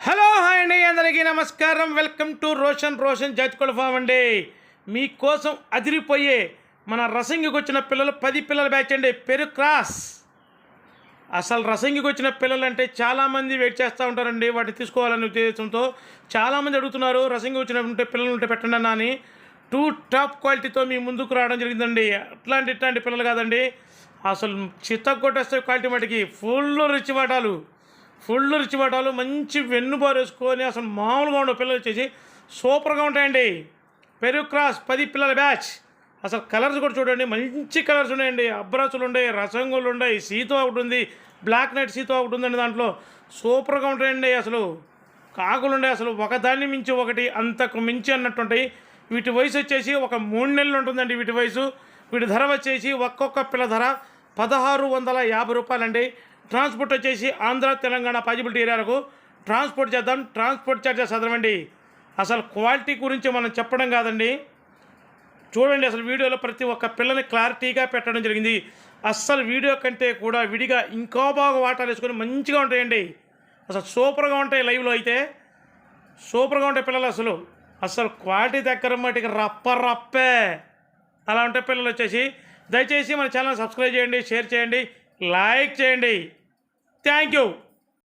Hello hi అండి. అందరికీ నమస్కారం. వెల్కమ్ టు రోషన్ రోషన్ జడ్జ్కోళ్ళ ఫామ్ అండి. మీకోసం అదిరిపోయే మన రసంగికి వచ్చిన పిల్లలు పది పిల్లల బ్యాచ్ అండి. Peru cross. అసలు రసంగికి వచ్చిన పిల్లలు అంటే చాలామంది వెయిట్ చేస్తూ ఉంటారండి. వాటిని తీసుకోవాలనే ఉద్దేశంతో చాలామంది అడుగుతున్నారు రసంగి వచ్చినటువంటి ఉంటే పిల్లలు ఉంటే పెట్టండి అన్న అని. టూ టాప్ క్వాలిటీతో మీ ముందుకు రావడం జరిగిందండి. అట్లాంటి ఇట్లాంటి పిల్లలు కాదండి. అసలు చిత్త కొట్టేస్తే క్వాలిటీ మటుకి ఫుల్ రిచ్ వాటాలు. ఫుల్ రిచ్ మంచి వెన్ను పారేసుకొని అసలు మామూలుగా ఉండవు పిల్లలు వచ్చేసి. సూపర్గా ఉంటాయండి. పెరుగు క్రాస్ పది పిల్లల బ్యాచ్. అసలు కలర్స్ కూడా చూడండి మంచి కలర్స్ ఉన్నాయండి. అబ్రాసులు ఉన్నాయి రసంగులు ఉన్నాయి సీతో ఒకటి ఉంది బ్లాక్ నైట్ సీతో ఒకటి ఉందండి దాంట్లో. సూపర్గా ఉంటాయండి అసలు. కాకులు ఉండే అసలు ఒకదాన్ని మించి ఒకటి అంతకు మించి అన్నట్టుంటాయి వీటి వయసు వచ్చేసి ఒక మూడు నెలలు ఉంటుందండి వీటి వయసు. వీటి ధర వచ్చేసి ఒక్కొక్క పిల్ల ధర పదహారు వందల యాభై రూపాయలండి. ట్రాన్స్పోర్ట్ వచ్చేసి ఆంధ్ర తెలంగాణ పాజిబిలిటీ ఏరియాలకు ట్రాన్స్పోర్ట్ చేద్దాం ట్రాన్స్పోర్ట్ చార్జెస్ చదవండి అసలు క్వాలిటీ గురించి మనం చెప్పడం కాదండి. చూడండి అసలు వీడియోలో ప్రతి ఒక్క పిల్లని క్లారిటీగా పెట్టడం జరిగింది. అస్సలు వీడియో కంటే కూడా విడిగా ఇంకా బాగా వాటాలు వేసుకొని మంచిగా ఉంటాయండి. అసలు సూపర్గా ఉంటాయి లైవ్లో అయితే. సూపర్గా ఉంటాయి పిల్లలు అసలు. అసలు క్వాలిటీ దగ్గర మటుకు రప్ప రప్పే. అలా ఉంటే పిల్లలు వచ్చేసి దయచేసి మన ఛానల్ సబ్స్క్రైబ్ చేయండి షేర్ చేయండి. లైక్ చేయండి. Thank you.